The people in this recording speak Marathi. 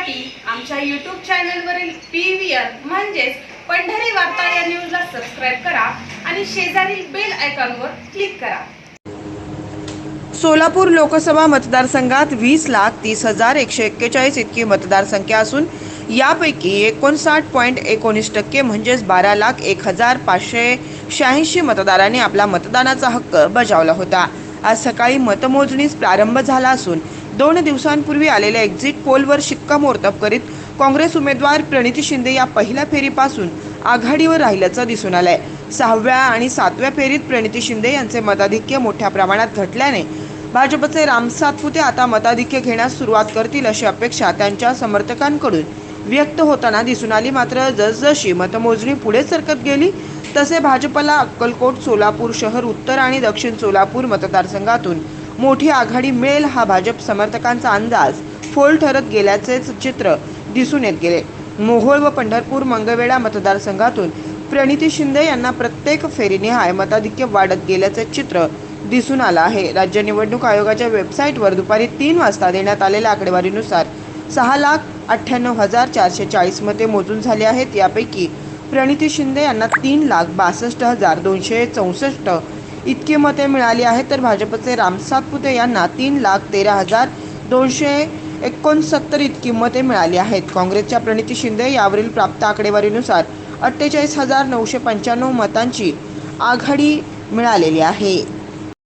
पाहण्यासाठी आमच्या यूट्यूब चॅनलवरील पी व्ही आर म्हणजेच पंढरी वार्ता या न्यूजला सबस्क्राईब करा आणि शेजारील बेल आयकॉनवर क्लिक करा. सोलापूर लोकसभा मतदारसंघात वीस लाख तीस हजार एकशे एक्केचाळीस इतकी मतदारसंख्या असून यापैकी एकोणसाठ पॉईंट एकोणीस टक्के म्हणजेच बारा लाख एक हजार पाचशे शहाऐंशी मतदारांनी आपला मतदानाचा हक्क बजावला होता. आज सकाळी मतमोजणीस प्रारंभ झाला असून दोन दिवसांपूर्वी आलेल्या एक्झिट पोलवर शिक्कामोर्तब करीत काँग्रेस उमेदवार प्रणिती शिंदे या पहिल्या फेरीपासून आघाडीवर राहिल्याचं दिसून आलंय. सहाव्या आणि सातव्या फेरीत प्रणिती शिंदे यांचे मताधिक्य मोठ्या प्रमाणात घटल्याने भाजपचे राम सातपुते आता मताधिक्य घेण्यास सुरुवात करतील अशी अपेक्षा त्यांच्या समर्थकांकडून व्यक्त होताना दिसून आली. मात्र जसजशी मतमोजणी पुढे सरकत गेली तसे भाजपला अक्कलकोट सोलापूर शहर उत्तर आणि दक्षिण सोलापूर मतदारसंघातून मोठी आघाडी मिळेल हा भाजप समर्थकांचा अंदाज. फोल ठरत गेल्याचेच चित्र दिसून येत गेले. मोहोळ व पंढरपूर मंगळवेढा मतदारसंघातून प्रणिती शिंदे यांना प्रत्येक फेरीनिहाय मताधिक्य वाढत गेल्याचे चित्र दिसून आलं आहे. राज्य निवडणूक आयोगाच्या वेबसाईटवर दुपारी तीन वाजता देण्यात आलेल्या आकडेवारीनुसार सहा लाख अठ्ठ्याण्णव हजार चारशे चाळीस मते मोजून झाली आहेत. यापैकी प्रणिती शिंदे यांना तीन लाख बासष्ट हजार दोनशे चौसष्ट इतकी मते मिळाली आहेत तर भाजपचे राम सातपुते यांना तीन लाख तेरा हजार दोनशे एकोणसत्तर इतकी मते मिळाली आहेत. काँग्रेसच्या प्रणिती शिंदे यावरील प्राप्त आकडेवारीनुसार अठ्ठेचाळीस हजार नऊशे पंच्याण्णव मतांची आघाडी मिळालेली आहे.